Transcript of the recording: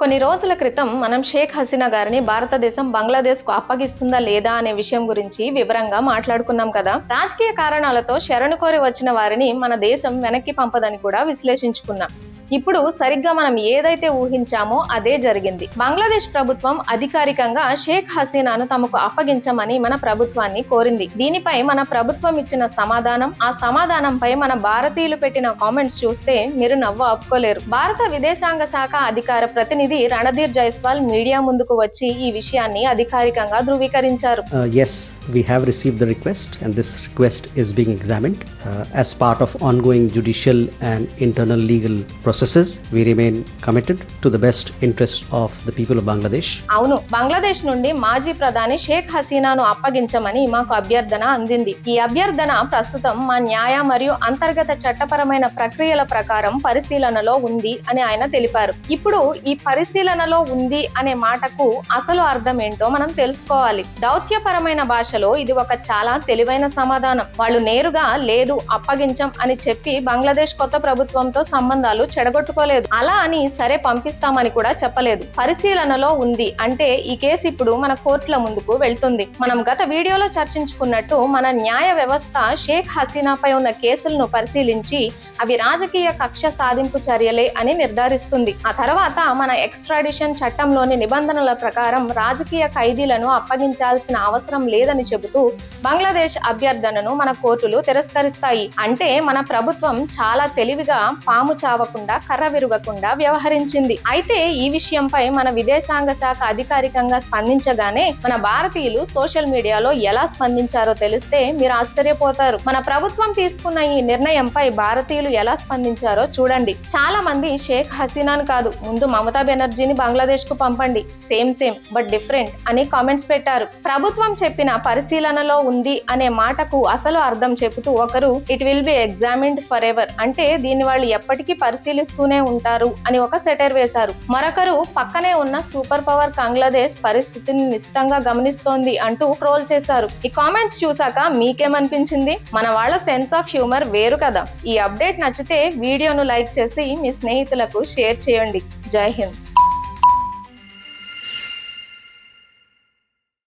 కొన్ని రోజుల క్రితం మనం షేక్ హసీనా గారిని భారతదేశం బంగ్లాదేశ్కు అప్పగిస్తుందా లేదా అనే విషయం గురించి వివరంగా మాట్లాడుకున్నాం కదా. రాజకీయ కారణాలతో శరణు కోరి వచ్చిన వారిని మన దేశం వెనక్కి పంపదని కూడా విశ్లేషించుకున్నాం. ఇప్పుడు సరిగ్గా మనం ఏదైతే ఊహించామో అదే జరిగింది. బంగ్లాదేశ్ ప్రభుత్వం అధికారికంగా షేక్ హసీనాను తమకు అప్పగించమని మన ప్రభుత్వాన్ని కోరింది. దీనిపై మన ప్రభుత్వం ఇచ్చిన సమాధానం ఆ సమాధానంపై మన భారతీయులు పెట్టిన కామెంట్స్ చూస్తే మీరు నవ్వు ఆపుకోలేరు. భారత విదేశాంగ శాఖ అధికార ప్రతినిధి రణధీర్ జైస్వాల్ మీడియా ముందుకు వచ్చి ఈ విషయాన్ని అధికారికంగా ధృవీకరించారు. Uh, we have received the request, and this request is being examined. Uh, as part of ongoing judicial and internal legal processes, we remain committed to the best interest of the people of Bangladesh. అవును బంగ్లాదేశ్ నుండి మాజీ ప్రధాని షేక్ హసీనాను అప్పగించమని మాకు అభ్యర్థన అందింది. ఈ అభ్యర్థన ప్రస్తుతం మా న్యాయ మరియు అంతర్గత చట్టపరమైన ప్రక్రియల ప్రకారం పరిశీలనలో ఉంది అని ఆయన తెలిపారు. ఇప్పుడు ఈ పరిశీలనలో ఉంది అనే మాటకు అసలు అర్థం ఏంటో మనం తెలుసుకోవాలి. దౌత్యపరమైన భాషలో ఇది ఒక చాలా తెలివైన సమాధానం. వాళ్ళు నేరుగా లేదు అప్పగించం అని చెప్పి బంగ్లాదేశ్ కొత్త ప్రభుత్వంతో సంబంధాలు విడగొట్టుకోలేదు అలా అని సరే పంపిస్తామని కూడా చెప్పలేదు. పరిశీలనలో ఉంది. అంటే ఈ కేసు ఇప్పుడు మన కోర్టుల ముందుకు వెళ్తుంది. మనం గత వీడియోలో చర్చించుకున్నట్టు మన న్యాయ వ్యవస్థ షేక్ హసీనాపై ఉన్న కేసులను పరిశీలించి అవి రాజకీయ కక్ష సాధింపు చర్యలే అని నిర్ధారిస్తుంది. ఆ తర్వాత మన ఎక్స్ట్రాడిషన్ చట్టంలోని నిబంధనల ప్రకారం రాజకీయ ఖైదీలను అప్పగించాల్సిన అవసరం లేదని చెబుతూ బంగ్లాదేశ్ అభ్యర్థనను మన కోర్టులు తిరస్కరిస్తాయి. అంటే మన ప్రభుత్వం చాలా తెలివిగా పాము చావకుండా కర్ర విరగకుండా వ్యవహరించింది. అయితే ఈ విషయంపై మన విదేశాంగ శాఖ అధికారికంగా స్పందించగానే మన భారతీయులు సోషల్ మీడియాలో ఎలా స్పందించారో తెలిస్తే మీరు ఆశ్చర్యపోతారు. మన ప్రభుత్వం తీసుకున్న ఈ నిర్ణయంపై భారతీయులు ఎలా స్పందించారో చూడండి. చాలా మంది షేక్ హసీనాను కాదు ముందు మమతా బెనర్జీని బంగ్లాదేశ్కు పంపండి. సేమ్ సేమ్ బట్ డిఫరెంట్ అని కామెంట్స్ పెట్టారు. ప్రభుత్వం చెప్పిన పరిశీలనలో ఉంది అనే మాటకు అసలు అర్థం చెబుతూ ఒకరు it will be examined for ever అంటే దీన్ని వాళ్ళు ఎప్పటికీ పరిశీలిస్తూనే ఉంటారు అని ఒక సెటర్ వేశారు. మరొకరు పక్కనే ఉన్న సూపర్ పవర్ బంగ్లాదేశ్ పరిస్థితిని నిశ్చితంగా గమనిస్తోంది అంటూ ట్రోల్ చేశారు. ఈ కామెంట్స్ చూసాక మీకేమనిపించింది? మన వాళ్ళ సెన్స్ ఆఫ్ హ్యూమర్ వేరు కదా. ఈ అప్డేట్ నచ్చితే వీడియోను లైక్ చేసి మీ స్నేహితులకు షేర్ చేయండి. జై హింద్.